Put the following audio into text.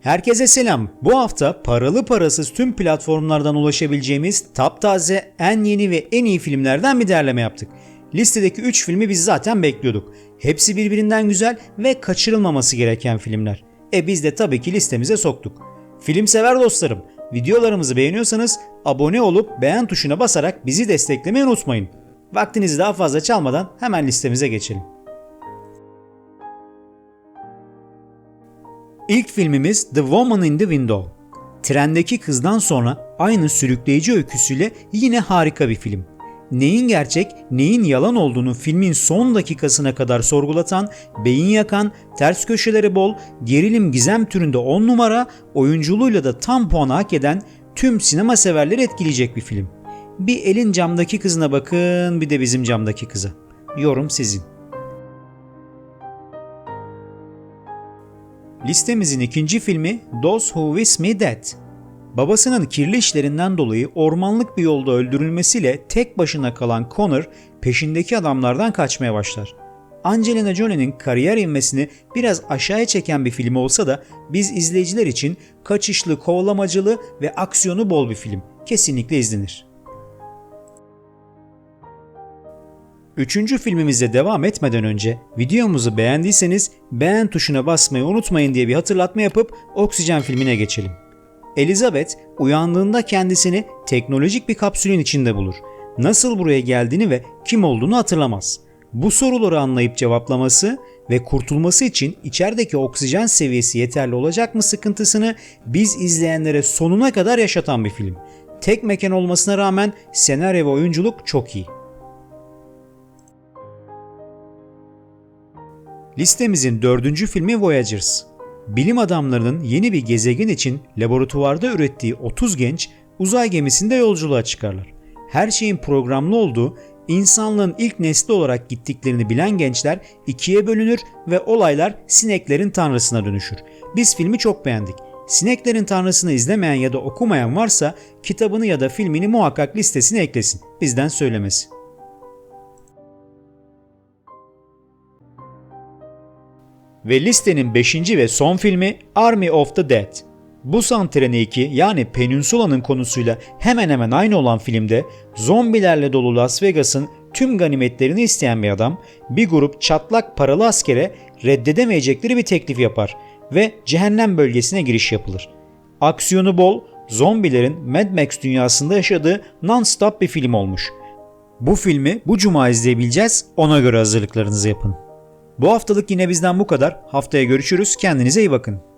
Herkese selam. Bu hafta paralı parasız tüm platformlardan ulaşabileceğimiz taptaze, en yeni ve en iyi filmlerden bir derleme yaptık. Listedeki 3 filmi biz zaten bekliyorduk. Hepsi birbirinden güzel ve kaçırılmaması gereken filmler. E biz de tabii ki listemize soktuk. Film sever dostlarım, videolarımızı beğeniyorsanız abone olup beğen tuşuna basarak bizi desteklemeyi unutmayın. Vaktinizi daha fazla çalmadan hemen listemize geçelim. İlk filmimiz The Woman in the Window. Trendeki kızdan sonra aynı sürükleyici öyküsüyle yine harika bir film. Neyin gerçek, neyin yalan olduğunu filmin son dakikasına kadar sorgulatan, beyin yakan, ters köşeleri bol, gerilim gizem türünde 10 numara, oyunculuğuyla da tam puanı hak eden tüm sinema severleri etkileyecek bir film. Bir elin camdaki kızına bakın, bir de bizim camdaki kıza. Yorum sizin. Listemizin ikinci filmi Those Who Wish Me Dead. Babasının kirli işlerinden dolayı ormanlık bir yolda öldürülmesiyle tek başına kalan Connor peşindeki adamlardan kaçmaya başlar. Angelina Jolie'nin kariyer inmesini biraz aşağıya çeken bir film olsa da biz izleyiciler için kaçışlı, kovalamacılı ve aksiyonu bol bir film. Kesinlikle izlenir. Üçüncü filmimize devam etmeden önce videomuzu beğendiyseniz beğen tuşuna basmayı unutmayın diye bir hatırlatma yapıp Oksijen filmine geçelim. Elizabeth uyandığında kendisini teknolojik bir kapsülün içinde bulur. Nasıl buraya geldiğini ve kim olduğunu hatırlamaz. Bu soruları anlayıp cevaplaması ve kurtulması için içerideki oksijen seviyesi yeterli olacak mı sıkıntısını biz izleyenlere sonuna kadar yaşatan bir film. Tek mekan olmasına rağmen senaryo ve oyunculuk çok iyi. Listemizin dördüncü filmi Voyagers. Bilim adamlarının yeni bir gezegen için laboratuvarda ürettiği 30 genç uzay gemisinde yolculuğa çıkarlar. Her şeyin programlı olduğu, insanlığın ilk nesli olarak gittiklerini bilen gençler ikiye bölünür ve olaylar sineklerin tanrısına dönüşür. Biz filmi çok beğendik. Sineklerin Tanrısını izlemeyen ya da okumayan varsa kitabını ya da filmini muhakkak listesine eklesin. Bizden söylemesi. Ve listenin 5. ve son filmi Army of the Dead. Busan Treni 2 yani Peninsula'nın konusuyla hemen hemen aynı olan filmde zombilerle dolu Las Vegas'ın tüm ganimetlerini isteyen bir adam bir grup çatlak paralı askere reddedemeyecekleri bir teklif yapar ve cehennem bölgesine giriş yapılır. Aksiyonu bol, zombilerin Mad Max dünyasında yaşadığı non-stop bir film olmuş. Bu filmi bu cuma izleyebileceğiz, ona göre hazırlıklarınızı yapın. Bu haftalık yine bizden bu kadar. Haftaya görüşürüz. Kendinize iyi bakın.